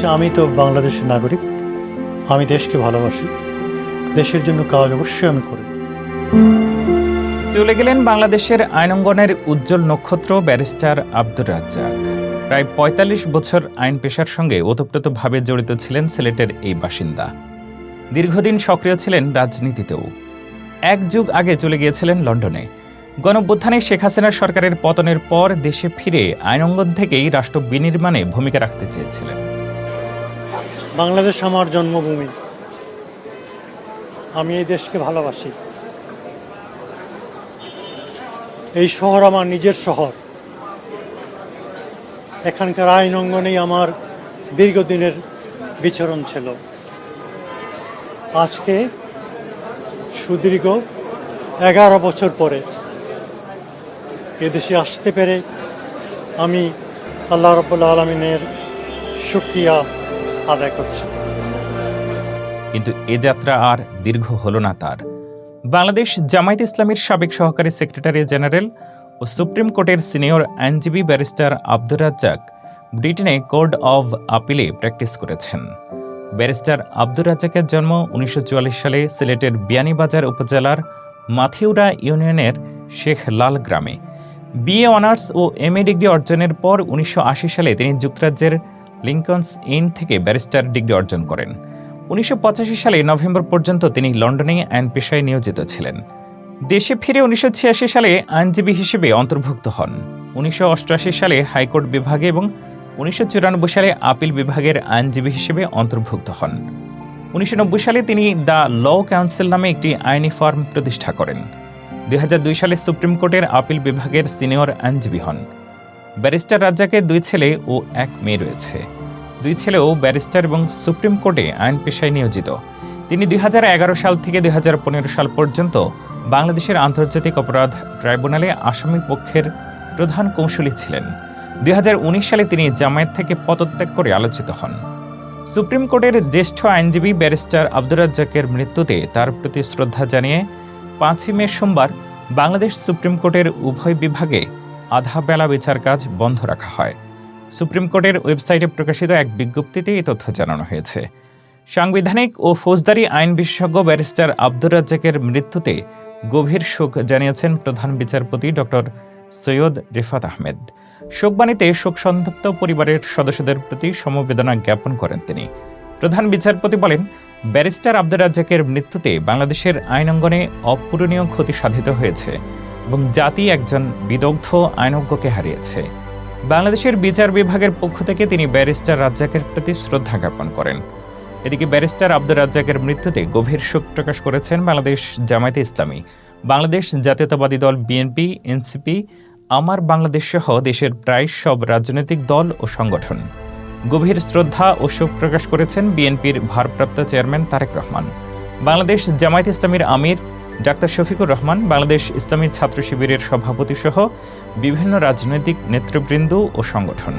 হচ্ছে আমি তো বাংলাদেশের নাগরিক, আমি দেশকে ভালোবাসি। দেশের জন্য কাজ অবশ্যই আমি করি চলে গেলেন বাংলাদেশের আইনঙ্গনের উজ্জ্বল নক্ষত্র ব্যারিস্টার আব্দুর রাজ্জাক। প্রায় ৪৫ বছর আইন পেশার সঙ্গে ওতপ্রোতভাবে জড়িত ছিলেন সিলেটের এই বাসিন্দা। দীর্ঘদিন সক্রিয় ছিলেন রাজনীতিতেও। এক যুগ আগে চলে গিয়েছিলেন লন্ডনে। গণঅভ্যুত্থানে শেখ হাসিনার সরকারের পতনের পর দেশে ফিরে আইনঙ্গন থেকেই রাষ্ট্র বিনির্মাণে ভূমিকা রাখতে চেয়েছিলেন। বাংলাদেশ আমার জন্মভূমি। আমি এই দেশকে ভালোবাসি। এই শহর আমার নিজের শহর। এখানকার আইন অঙ্গনেই আমার দীর্ঘদিনের বিচরণ ছিল। আজকে সুদীর্ঘ এগারো বছর পরে এদেশে আসতে পেরে আমি আল্লাহ রব্বুল্লা আলমিনের শুক্রিয়া আদায় করছি। কিন্তু এ যাত্রা আর দীর্ঘ হল না তার। বাংলাদেশ জামায়াত ইসলামীর সাবেক সহকারী সেক্রেটারি জেনারেল ও সুপ্রিম কোর্টের সিনিয়র আইনজীবী ব্যারিস্টার আব্দুর রাজ্জাক ব্রিটেনে কোর্ট অব আপিলে প্র্যাকটিস করেছেন। ব্যারিস্টার আব্দুর রাজ্জাকের জন্ম উনিশশো চুয়াল্লিশ সালে সিলেটের বিয়ানীবাজার উপজেলার মাথিউরা ইউনিয়নের শেখ লাল গ্রামে। বিএ অনার্স ও এমএ ডিগ্রি অর্জনের পর উনিশশো আশি সালে তিনি যুক্তরাজ্যের লিঙ্কনস ইন থেকে ব্যারিস্টার ডিগ্রি অর্জন করেন। উনিশশো পঁচাশি সালে নভেম্বর পর্যন্ত তিনি লন্ডনে আইন পেশায় নিয়োজিত ছিলেন। দেশে ফিরে উনিশশো ছিয়াশি সালে আইনজীবী হিসেবে অন্তর্ভুক্ত হন। উনিশশো অষ্টআশি সালে হাইকোর্ট বিভাগে এবং উনিশশো চুরানব্বই সালে আপিল বিভাগের আইনজীবী হিসেবে অন্তর্ভুক্ত হন। উনিশশো নব্বই সালে তিনি দ্য ল কাউন্সিল নামে একটি আইনি ফার্ম প্রতিষ্ঠা করেন। দুই হাজার দুই সালে সুপ্রিম কোর্টের আপিল বিভাগের সিনিয়র আইনজীবী হন। ব্যারিস্টার রাজ্জাকের দুই ছেলে ও এক মেয়ে রয়েছে। দুই ছেলেও ব্যারিস্টার এবং সুপ্রিম কোর্টে আইন পেশায় নিয়োজিত। তিনি দুই হাজার এগারো সাল থেকে দুই হাজার পনেরো সাল পর্যন্ত বাংলাদেশের আন্তর্জাতিক অপরাধ ট্রাইব্যুনালে আসামি পক্ষের প্রধান কৌশলী ছিলেন। দুই হাজার উনিশ সালে তিনি জামায়াত থেকে পদত্যাগ করে আলোচিত হন। সুপ্রিম কোর্টের জ্যেষ্ঠ আইনজীবী ব্যারিস্টার আব্দুর রাজ্জাকের মৃত্যুতে তার প্রতি শ্রদ্ধা জানিয়ে পাঁচই মে সোমবার বাংলাদেশ সুপ্রিম কোর্টের উভয় বিভাগে আধা বেলা বিচার কাজ বন্ধ রাখা হয়। সুপ্রিম কোর্টের ওয়েবসাইটে প্রকাশিত এক বিজ্ঞপ্তিতে এই তথ্য জানানো হয়েছে। সাংবিধানিক ও ফৌজদারি আইন বিশেষজ্ঞ ব্যারিস্টার আব্দুর রাজ্জাকের মৃত্যুতে গভীর শোক জানিয়েছেন প্রধান বিচারপতি ডক্টর সৈয়দ রিফাত আহমেদ। শোকবাণীতে শোকসন্তপ্ত পরিবারের সদস্যদের প্রতি সমবেদনা জ্ঞাপন করেন তিনি। প্রধান বিচারপতি বলেন, ব্যারিস্টার আব্দুর রাজ্জাকের মৃত্যুতে বাংলাদেশের আইন অঙ্গনে অপূরণীয় ক্ষতি সাধিত হয়েছে। এবং জাতি একজন বিদগ্ধ আইনজ্ঞকে হারিয়েছে। বাংলাদেশের বিচার বিভাগের পক্ষ থেকে তিনি ব্যারিস্টার রাজ্জাকের প্রতি শ্রদ্ধা জ্ঞাপন করেন। এদিকে ব্যারিস্টার আব্দুর রাজ্জাকের মৃত্যুতে গভীর শোক প্রকাশ করেছেন বাংলাদেশ জামায়াতে ইসলামী। বাংলাদেশ জাতীয়তাবাদী দল বিএনপি, এনসিপি, আমার বাংলাদেশ সহ দেশের প্রায় সব রাজনৈতিক দল ও সংগঠন। গভীর শ্রদ্ধা ও শোক প্রকাশ করেছেন বিএনপির ভারপ্রাপ্ত চেয়ারম্যান তারেক রহমান। বাংলাদেশ জামায়াত ইসলামীর আমির ডাক্তার শফিকুর রহমান বাংলাদেশ ইসলামী ছাত্র শিবিরের সভাপতি সহ বিভিন্ন রাজনৈতিক নেতৃবৃন্দ ও সংগঠন।